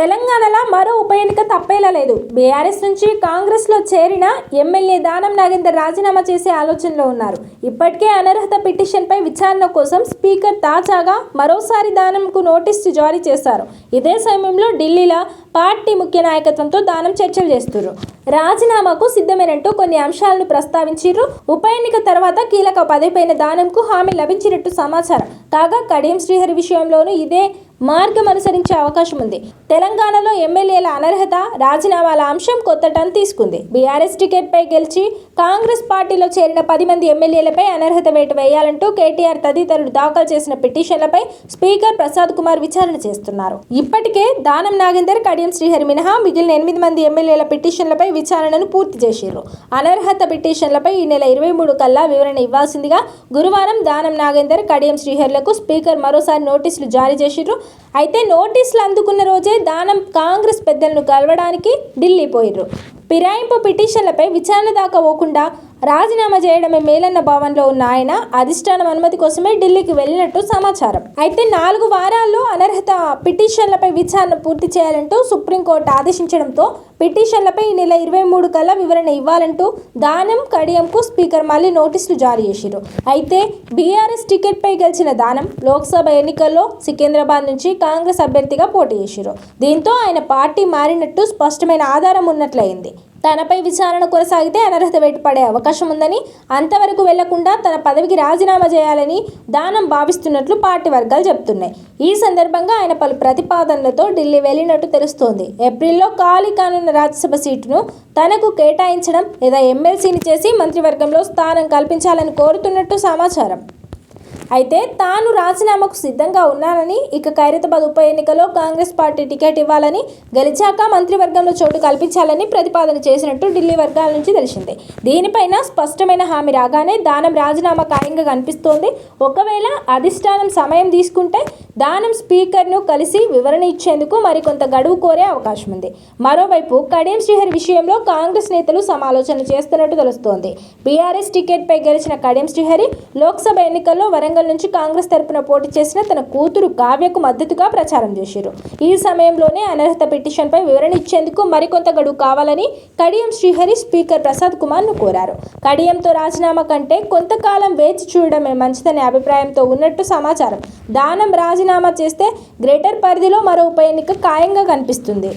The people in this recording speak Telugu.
తెలంగాణలో మరో ఉప ఎన్నిక తప్పేలా లేదు. బీఆర్ఎస్ నుంచి కాంగ్రెస్లో చేరిన ఎమ్మెల్యే దానం నాగేందర్ రాజీనామా చేసే ఆలోచనలో ఉన్నారు. ఇప్పటికే అనర్హత పిటిషన్పై విచారణ కోసం స్పీకర్ తాజాగా మరోసారి దానంకు నోటీసు జారీ చేశారు. ఇదే సమయంలో ఢిల్లీలో పార్టీ ముఖ్య నాయకత్వంతో దానం చర్చలు చేస్తున్నారు. రాజీనామాకు సిద్ధమైనట్టు కొన్ని అంశాలను ప్రస్తావించారు ఉప ఎన్నిక తర్వాత కీలక పదవిపైన దానంకు హామీ లభించినట్టు సమాచారం. కాగా కడియం శ్రీహరి విషయంలోనూ ఇదే మార్గం అనుసరించే అవకాశం ఉంది తెలంగాణలో ఎమ్మెల్యేల అనర్హత రాజీనామాల అంశం కొత్త టన్ తీసుకుంది. బీఆర్ఎస్ టికెట్పై గెలిచి కాంగ్రెస్ పార్టీలో చేరిన పది మంది ఎమ్మెల్యేలపై అనర్హత వేటు వేయాలంటూ కేటీఆర్ తదితరులు దాఖలు చేసిన పిటిషన్లపై స్పీకర్ ప్రసాద్ కుమార్ విచారణ చేస్తున్నారు. ఇప్పటికే దానం నాగేందర్ కడియం శ్రీహరి మినహా మిగిలిన ఎనిమిది మంది ఎమ్మెల్యేల పిటిషన్లపై విచారణను పూర్తి చేశారు అనర్హత పిటిషన్లపై ఈ నెల ఇరవై మూడు కల్లా వివరణ ఇవ్వాల్సిందిగా గురువారం దానం నాగేందర్ కడియం శ్రీహర్లకు స్పీకర్ మరోసారి నోటీసులు జారీ చేసిర్రు. అయితే నోటీసులు అందుకున్న రోజే దానం కాంగ్రెస్ పెద్దలను కలవడానికి ఢిల్లీ పోయిర్రు. ఫిరాయింపు పిటిషన్లపై విచారణ దాకా పోకుండా రాజీనామా చేయడమే మేలన్న భవన్లో ఉన్న ఆయన అధిష్టానం అనుమతి కోసమే ఢిల్లీకి వెళ్ళినట్టు సమాచారం. అయితే నాలుగు వారాల్లో అనర్హత పిటిషన్లపై విచారణ పూర్తి చేయాలంటూ సుప్రీంకోర్టు ఆదేశించడంతో పిటిషన్లపై ఈ నెల ఇరవై మూడు కల్లా వివరణ ఇవ్వాలంటూ దానం కడియంకు స్పీకర్ మళ్ళీ నోటీసులు జారీ చేశారు అయితే బీఆర్ఎస్ టికెట్పై గెలిచిన దానం లోక్సభ ఎన్నికల్లో సికింద్రాబాద్ నుంచి కాంగ్రెస్ అభ్యర్థిగా పోటీ చేశారు దీంతో ఆయన పార్టీ మారినట్టు స్పష్టమైన ఆధారం ఉన్నట్లయింది. తనపై విచారణ కొనసాగితే అనర్హత వేటుపడే అవకాశం ఉందని అంతవరకు వెళ్ళకుండా తన పదవికి రాజీనామా చేయాలని దానం భావిస్తున్నట్లు పార్టీ వర్గాలు చెబుతున్నాయి. ఈ సందర్భంగా ఆయన పలు ప్రతిపాదనలతో ఢిల్లీ వెళ్ళినట్టు తెలుస్తోంది. ఏప్రిల్లో ఖాళీ కానున్న రాజ్యసభ సీటును తనకు కేటాయించడం లేదా ఎమ్మెల్సీని చేసి మంత్రివర్గంలో స్థానం కల్పించాలని కోరుతున్నట్టు సమాచారం. అయితే తాను రాజీనామాకు సిద్ధంగా ఉన్నానని ఇక ఖైరతాబాద్ ఉప ఎన్నికలో కాంగ్రెస్ పార్టీ టికెట్ ఇవ్వాలని గెలిచాక మంత్రివర్గంలో చోటు కల్పించాలని ప్రతిపాదన చేసినట్టు ఢిల్లీ వర్గాల నుంచి తెలిసింది. దీనిపైన స్పష్టమైన హామీ రాగానే దానం రాజీనామా ఖాయంగా కనిపిస్తోంది. ఒకవేళ అధిష్టానం సమయం తీసుకుంటే దానం స్పీకర్ను కలిసి వివరణ ఇచ్చేందుకు మరికొంత గడువు కోరే అవకాశం ఉంది మరోవైపు కడియం శ్రీహరి విషయంలో కాంగ్రెస్ నేతలు సమాలోచన చేస్తున్నట్టు తెలుస్తోంది. బీఆర్ఎస్ టికెట్పై గెలిచిన కడియం శ్రీహరి లోక్సభ ఎన్నికల్లో వరంగల్ వరంగల్ నుంచి కాంగ్రెస్ తరపున పోటీ చేసిన తన కూతురు కావ్యకు మద్దతుగా ప్రచారం చేశారు. ఈ సమయంలోనే అనర్హత పిటిషన్పై వివరణ ఇచ్చేందుకు మరికొంత గడువు కావాలని కడియం శ్రీహరి స్పీకర్ ప్రసాద్ కుమార్ను కోరారు. కడియంతో రాజీనామా కంటే కొంతకాలం వేచి చూడడమే మంచిదనే అభిప్రాయంతో ఉన్నట్టు సమాచారం. దానం రాజీనామా చేస్తే గ్రేటర్ పరిధిలో మరో ఉప ఎన్నిక ఖాయంగా కనిపిస్తుంది.